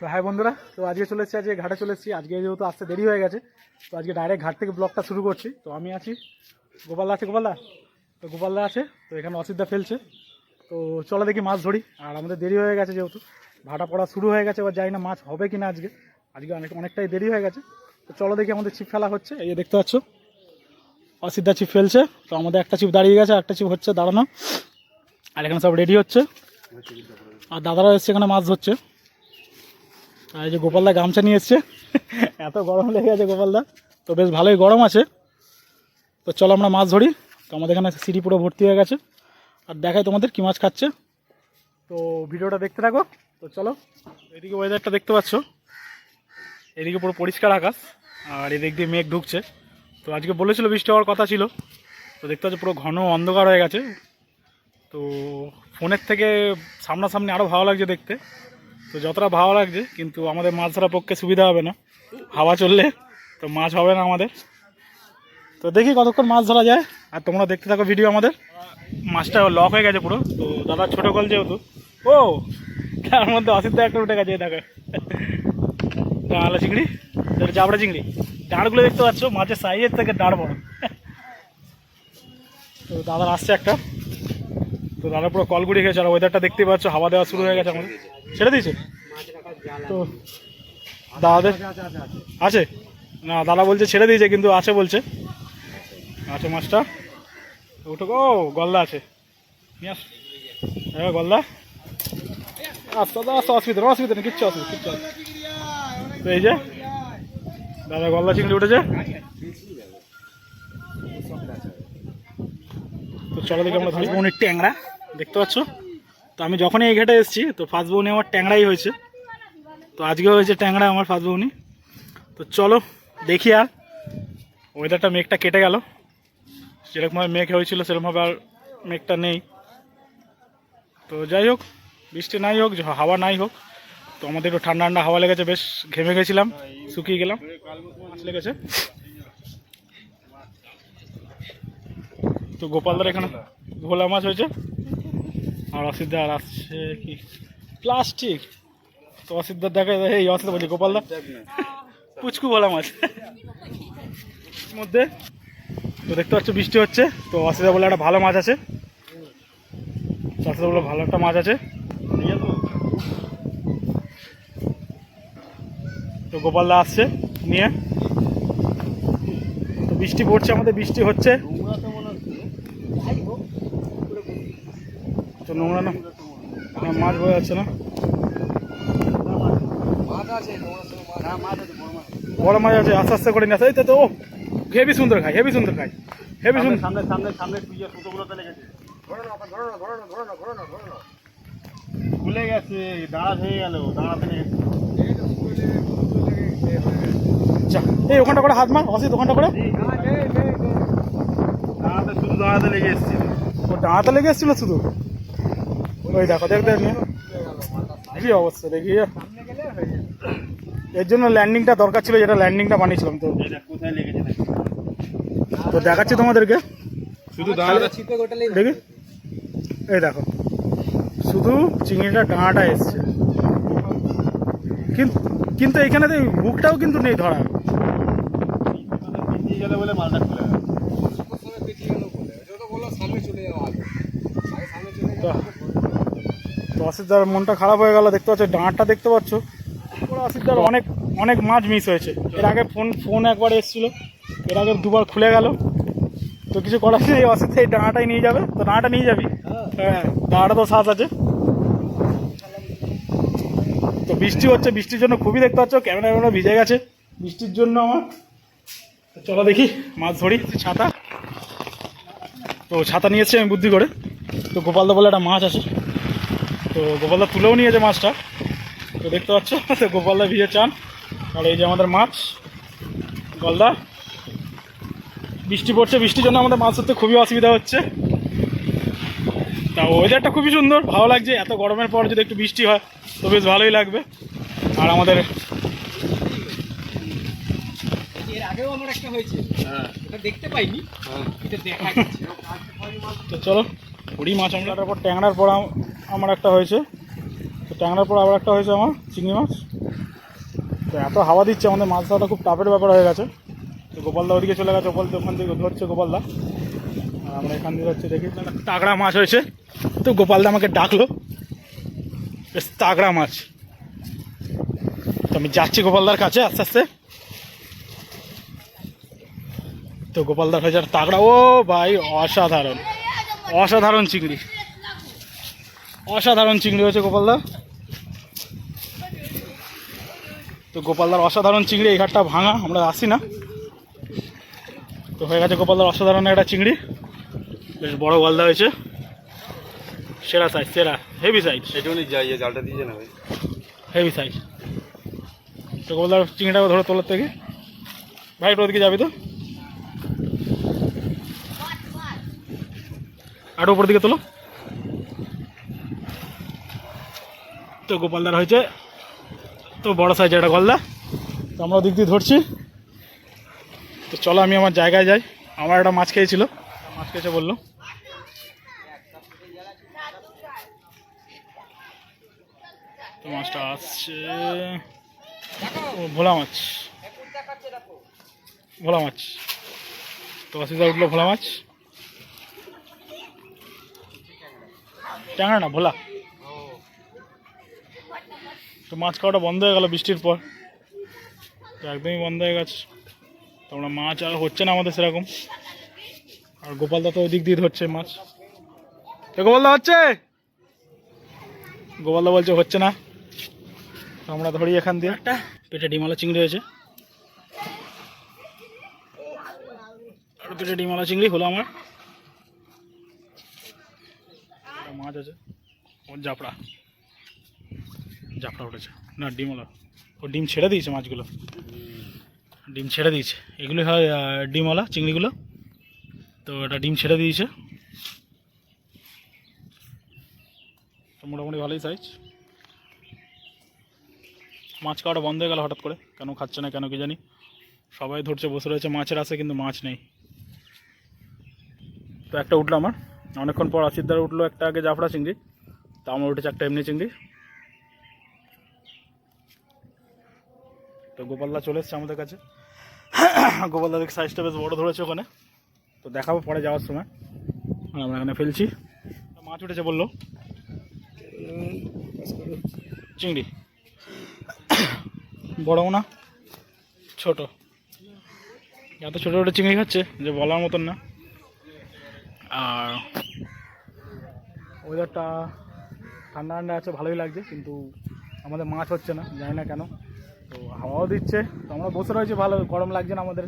তো হ্যাঁ বন্ধুরা, তো আজকে চলে এসেছি, আজকে ঘাটে চলে এসেছি। আজকে যেহেতু আসতে দেরি হয়ে গেছে, তো আজকে ডাইরেক্ট ঘাট থেকে ব্লগটা শুরু করছি। তো আমি আছি গোপালদা আছে গোপালদা তো গোপালদা আছে, তো এখানে অসিদ্ধা ফেলছে। তো চলো দেখি মাছ ধরি, আর আমাদের দেরি হয়ে গেছে যেহেতু। ভাটা পড়া শুরু হয়ে গেছে, এবার জানি না মাছ হবে কি না আজকে। আজকে অনেক অনেকটাই দেরি হয়ে গেছে। তো চলো দেখি আমাদের ছিপ ফেলা হচ্ছে। এই দেখতে পাচ্ছ অসিদ্ধা ছিপ ফেলছে। তো আমাদের একটা ছিপ দাঁড়িয়ে গেছে একটা ছিপ হচ্ছে দাঁড়ানো। আর এখানে সব রেডি হচ্ছে। আর দাদারা এসছে এখানে মাছ ধরছে। আর এই যে গোপালদা গামছা নিয়ে এসছে। এত গরম লেগে গেছে গোপালদা। তো বেশ ভালোই গরম আছে। তো চলো আমরা মাছ ধরি। তো আমাদের এখানে সিঁড়ি পুরো ভর্তি হয়ে গেছে। আর দেখাই তোমাদের কী মাছ খাচ্ছে। তো ভিডিওটা দেখতে থাকো। তো চলো, এদিকে ওয়েদারটা দেখতে পাচ্ছ। এদিকে পুরো পরিষ্কার আকাশ। আর এদিক দিয়ে মেঘ ঢুকছে। তো আজকে বলেছিল বৃষ্টি হওয়ার কথা ছিল। তো দেখতে পাচ্ছ পুরো ঘন অন্ধকার হয়ে গেছে। তো ফোনের থেকে সামনাসামনি আরও ভালো লাগছে দেখতে। তো যতটা ভালো লাগছে, কিন্তু আমাদের মাছ ধরার পক্ষে সুবিধা হবে না। হাওয়া চললে তো মাছ হবে না আমাদের। তো দেখি কতক্ষণ মাছ ধরা যায়। আর তোমরা দেখতে থাকো ভিডিও আমাদের। মাছটা লক হয়ে গেছে পুরো। তো দাদা ছোটো কল যেহেতু। ও, তার মধ্যে অসিদ্ধ একটা উঠে গেছে দেখো। ডাঁড়া চিংড়ি, এটা জাবড়া চিংড়ি। ডাঁড়গুলো দেখতে পাচ্ছ, মাছের সাইজের থেকে ডাঁড় বড়। তো দাদার আসছে একটা। তো দাদা পুরো কল কলগুড়ি খেয়েছে, আর ওয়েদারটা দেখতে পাচ্ছ, হাওয়া দেওয়া শুরু হয়ে গেছে আমাদের। ছেড়ে দিয়েছে? তো দাদাদের আছে? না, দাদা বলছে ছেড়ে দিয়েছে, কিন্তু আছে বলছে। আছে মাছটা। ওটা ও গলদা আছে। আস। হ্যাঁ গলদা। আস্তে আস্তে আস্তে অসুবিধা অসুবিধা নেই, কিচ্ছু অসুবিধা কিচ্ছু তো এই যে, দাদা গলদা চিংড়ি উঠেছে। তো চলো দেখি আমরা ধরি। বৌনির ট্যাংরা, দেখতে পাচ্ছ? তো আমি যখনই এই ঘাটে এসেছি, তো ফার্স্ট বৌনি আমার ট্যাংরাই হয়েছে। তো আজকেও হয়েছে ট্যাংরা আমার ফার্স্ট বৌনি। তো চলো, দেখি আর। ওয়েদারটা মেঘটা কেটে গেল। যেরকমভাবে মেঘ হয়েছিল, সেরকমভাবে আর মেঘটা নেই। তো যাই হোক, বৃষ্টি নাই হোক হাওয়া নাই হোক। তো আমাদের একটু ঠান্ডা ঠান্ডা হাওয়া লেগেছে, বেশ ঘেমে গেছিলাম, শুকিয়ে গেলাম। লেগেছে। তো গোপালদার এখানে ভোলা মাছ হয়েছে। আর অসিদ্ধা আর আসছে কি? প্লাস্টিক। তো অসিদ্ধার দেখা এই অসিদ্ধা বলছি গোপালদা পুচকু ভোলা মাছ। মধ্যে, তো দেখতে পাচ্ছ, বৃষ্টি হচ্ছে। তো অসিদ্ধা বলে একটা ভালো মাছ আছে। অসিদ্ধা বলে ভালো একটা মাছ আছে। তো গোপালদা আসছে নিয়ে। তো বৃষ্টি পড়ছে আমাদের, বৃষ্টি হচ্ছে। তো নোংরা না? না, মাছ বোঝা যাচ্ছে না? বড় মাছ আছে। আস্তে আস্তে করে নিয়ে আসে। তো, ও হেভি সুন্দর খায় হেভি সুন্দর খায় হেভি সুন্দর। সামনে সামনে সামনে তুই সুতোগুলোতে লেগেছে। খুলে গেছে দাঁড়া হয়ে গেল দাঁড়াতে লেগেছে যা এই ওখানটা করে হাত মার অসিত ওখানটা করে। শুধু দাঁড়াতে লেগে এসেছিল ও ডাঁটা লেগে এসেছিল শুধু? ওই দেখো দেখতে কি অবস্থা দেখি। এর জন্য ল্যান্ডিংটা দরকার ছিল যেটা ল্যান্ডিংটা বানিয়েছিলাম তো। এটা কোথায় লেগেছে তো দেখাচ্ছি তোমাদেরকে। শুধু দেখি। এই দেখো শুধু চিংড়িটা ডাঁটা এসছে। কিন্তু কিন্তু এখানে বুকটাও কিন্তু নেই ধরা বলে মালটা খুলে গেল তো তো অসিদ্ধার মনটা খারাপ হয়ে গেল, দেখতে পাচ্ছ ডাঁটটা দেখতে পাচ্ছ। ওরা অসিদ্ধার অনেক অনেক মাছ মিস হয়েছে। এর আগে ফোন ফোন একবার এসেছিল, এর আগে দুবার খুলে গেল। তো কিছু করার নেই অসিদ্ধা এই ডাঁটাই নিয়ে যাবে। তো ডাঁটা নিয়ে যাবি? হ্যাঁ ডাঁটা তো শ্বাস আছে। তো বৃষ্টি হচ্ছে, বৃষ্টির জন্য খুবই দেখতে পাচ্ছ ক্যামেরা ক্যামেরা ভিজে গেছে। বৃষ্টির জন্য আমার। চলো দেখি, মাছ ধরি, ছাতা। তো ছাতা নিয়েছি আমি বুদ্ধি করে। তো গোপালদা বলে একটা মাছ আছে। তো গোপালদা তুলেও নিয়েছে মাছটা। তো দেখতে পাচ্ছ তো গোপালদা ভিজে চান। আর এই যে আমাদের মাছ গলদা বৃষ্টি পড়ছে বৃষ্টির জন্য আমাদের মাছ ধরতে খুবই অসুবিধা হচ্ছে। তা ওয়েদারটা খুবই সুন্দর ভালো লাগছে। এত গরমের পর যদি একটু বৃষ্টি হয় তো বেশ ভালোই লাগবে। আর আমাদের এর আগেও হয়েছে। ওটা দেখতে পাইনি এটা দেখা গেছে তো চলো পুরি মাছ আমরা তারপর ট্যাংরার পর আমার একটা হয়েছে। তো ট্যাংরার পর আবার একটা হয়েছে আমার, চিংড়ি মাছ। তো এত হাওয়া দিচ্ছে, আমাদের মাছ ধরাটা খুব টাপের ব্যাপার হয়ে গেছে। তো গোপালদা ওদিকে চলে গেছে, গোপাল ওখান থেকে ধরছে গোপালদা। আর আমরা এখান দিয়ে হচ্ছে দেখি। তাগড়া মাছ হয়েছে। তো গোপালদা আমাকে ডাকলো। বেশ, তাগড়া মাছ। তো আমি যাচ্ছি গোপালদার কাছে আস্তে আস্তে। তো গোপালদার হয়েছে একটা তাগড়া। ও ভাই, অসাধারণ। অসাধারণ চিংড়ি। অসাধারণ চিংড়ি হয়েছে গোপালদা। তো গোপালদার অসাধারণ চিংড়ি এই ঘাটটা ভাঙা আমরা আসি না। তো হয়ে গেছে গোপালদার অসাধারণ একটা চিংড়ি। বেশ বড় গলদা হয়েছে। সেরা সাইজ সেরা হেভি সাইজ সেটুকুনি যাই জালটা দিয়েছে না ভাই হেভি সাইজ তো গোপালদার চিংড়িটা ধরে তোলার থেকে। ভাই একটু ওদিকে যাবি তো? আরও উপর দিকে তোলো। তো গোপালদার হয়েছে। তো বড় সাইজ একটা গলদা। তো আমরা ওদিক দিয়ে ধরছি। তো চলো আমি আমার জায়গায় যাই। আমার একটা মাছ খেয়েছিল। মাছ খেয়েছে বলল। তো মাছটা আসছে। ভোলা মাছ। ভোলা মাছ। তো অসুবিধা উঠল ভোলা মাছ। ট্যাংরা না ভোলা। তো মাছ খাওয়াটা বন্ধ হয়ে গেল বৃষ্টির পর। তো একদমই বন্ধ হয়ে গেছে। তো আমরা মাছ আর হচ্ছে না আমাদের সেরকম। আর গোপালদা তো ওই দিক দিয়ে ধরছে মাছ। তো গোপালদা হচ্ছে? গোপালদা বলছে হচ্ছে না। তো আমরা ধরি এখান দিয়ে। একটা। পেটে ডিমালা চিংড়ি হয়েছে। আর পেটে ডিমালা চিংড়ি হলো আমার একটা মাছ আছে। ওর জাপড়া। জাপড়া উঠেছে। না ডিমওয়ালা ও ডিম ছেড়ে দিয়েছে মাছগুলো। ডিম ছেড়ে দিয়েছে। এগুলো হয় ডিমওয়ালা, চিংড়িগুলো। তো এটা ডিম ছেড়ে দিয়েছে। তো মোটামুটি ভালোই সাইজ মাছ খাওয়াটা বন্ধ হয়ে গেল হঠাৎ করে। কেন খাচ্ছে না, কেন কি জানি। সবাই ধরছে, বসে রয়েছে। মাছের আসে কিন্তু মাছ নেই। তো একটা উঠল আমার। অনেকক্ষণ পর আসিদ্দার উঠল একটা আগে জাফরা চিংড়ি, তা আমার উঠেছে একটা এমনি চিংড়ি। তো গোপালদা চলে এসছে আমাদের কাছে। গোপালদা দেখে সাইজটা বেশ বড় ধরেছে ওখানে। তো দেখাবো পরে যাওয়ার সময়। আমরা এখানে ফেলছি। মাছ উঠেছে বলল। চিংড়ি। বড় না, ছোট। এত ছোটো ছোটো চিংড়ি খাচ্ছে যে বলার মতন না। আর ওয়েদারটা ঠান্ডা ঠান্ডা আছে ভালোই লাগছে কিন্তু আমাদের মাছ হচ্ছে না জানি না কেন। তো হাওয়াও দিচ্ছে তো আমরা বসে রয়েছি ভালো গরম লাগছে না আমাদের।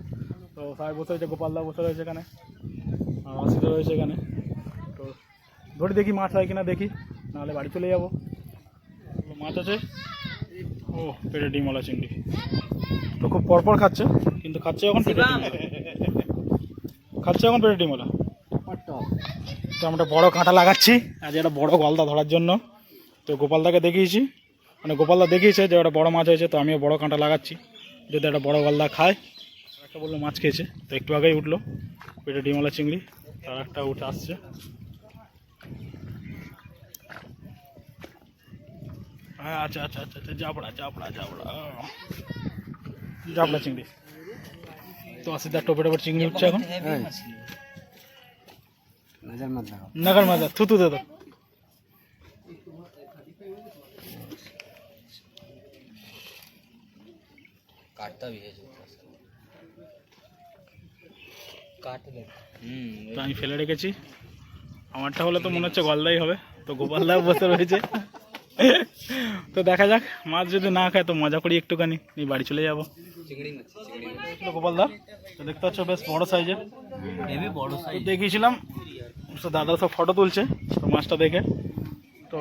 তো সবাই বসে রয়েছে গোপালদা বসে রয়েছে এখানে অসুবিধা রয়েছে এখানে। তো ধরে দেখি মাছ হয় কিনা দেখি নাহলে বাড়ি চলে যাব। মাছ আছে? ও পেটে ডিমওয়ালা চিংড়ি। তো খুব পরপর খাচ্ছে কিন্তু খাচ্ছে এখন পেটে খাচ্ছে এখন পেটে ডিমওয়ালা তো আমরা বড় কাঁটা লাগাচ্ছি। আজ একটা বড় গলদা ধরার জন্য। তো গোপালদাকে দেখিয়েছি। মানে গোপালদা দেখিয়েছে যে একটা বড় মাছ হয়েছে, তো আমিও বড় কাঁটা লাগাচ্ছি। যদি একটা বড় গলদা খায় একটা বলল মাছ খেয়েছে। তো একটু আগেই উঠল। পেটে ডিমওয়ালা চিংড়ি, তার একটা উঠে আসছে। হ্যাঁ আচ্ছা আচ্ছা আচ্ছা আচ্ছা জাপড়া জাপড়া জাপড়া জাপড়া চিংড়ি। তো আসি আসিদার টোপে টোপে চিংড়ি উঠছে এখন। নগর মাজা থুতু দে দাও काटता भी है जो काट ले তো আমি ফেলে রেখেছি আমারটা হলে তো মনে হচ্ছে গলদাই হবে তো গোপালদাও বসে রয়েছে তো দেখা যাক মাছ যদি না খায় তো মজা করি একটুখানি নিয়ে বাড়ি চলে যাবো चिंगड़ी मच्छी चिंगड़ी मच्छी ছিল গোপালদা তো দেখতে পাচ্ছ বেশ বড় সাইজের ये भी बड़ो তো साइज দেখিয়েছিলাম তো দাদা সব ফটো তুলছে, তো মাছটা দেখে। তো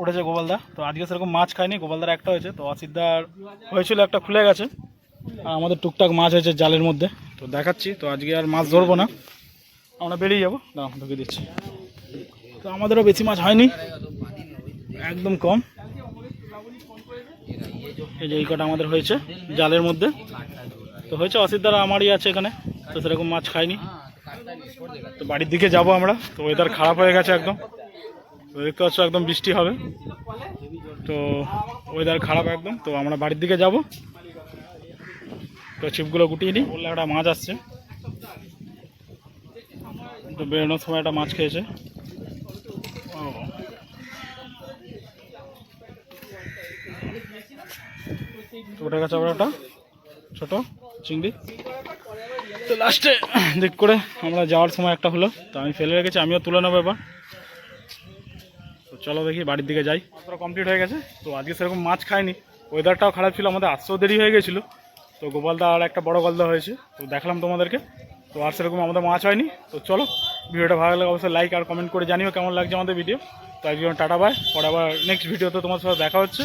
উঠেছে গোপালদা। তো আজকে সেরকম মাছ খায়নি, গোপালদার একটা হয়েছে। তো অসিদ্দার হয়েছিল একটা খুলে গেছে। আর আমাদের টুকটাক মাছ হয়েছে জালের মধ্যে। তো দেখাচ্ছি, তো আজকে আর মাছ ধরবো না। আমরা বেরিয়ে যাব। দাঁড়া ঢুকে দিচ্ছি। তো আমাদেরও বেশি মাছ হয়নি। একদম কম। এই যে এই কটা আমাদের হয়েছে জালের মধ্যে। তো হয়েছে অসিদ্দার আমারই আছে এখানে। তো সেরকম মাছ খাইনি তো বাড়ির দিকে যাব আমরা। তো ওয়েদার খারাপ হয়ে গেছে একদম। দেখতে পাচ্ছ একদম বৃষ্টি হবে। তো ওয়েদার খারাপ একদম। তো আমরা বাড়ির দিকে যাব। তো ছিপগুলো গুটিয়ে নিই। বললে একটা মাছ আসছে। তো বেরোনোর সময় একটা মাছ খেয়েছে। ও। তো ওটার কাছে আবার একটা ছোট চিংড়ি। তো লাস্টে দিক করে আমরা যাওয়ার সময় একটা হলো, তো আমি ফেলে রেখেছি, আমিও তুলে নেব এবার। তো চলো দেখি, বাড়ির দিকে যাই। কমপ্লিট হয়ে গেছে, তো আজকে সেরকম মাছ খাইনি। ওয়েদারটাও খারাপ ছিল, আমাদের আসতেও দেরি হয়ে গেছিল। তো গোপালদা আর একটা বড় গলদা হয়েছে, তো দেখালাম তোমাদেরকে। তো আর সেরকম আমাদের মাছ হয়নি, তো চলো, ভিডিওটা ভালো লাগলে অবশ্যই লাইক আর কমেন্ট করে জানিও কেমন লাগছে আমাদের ভিডিও তো আজকে টাটা বাই পরে আবার নেক্সট ভিডিওতে তোমার সাথে দেখা হচ্ছে।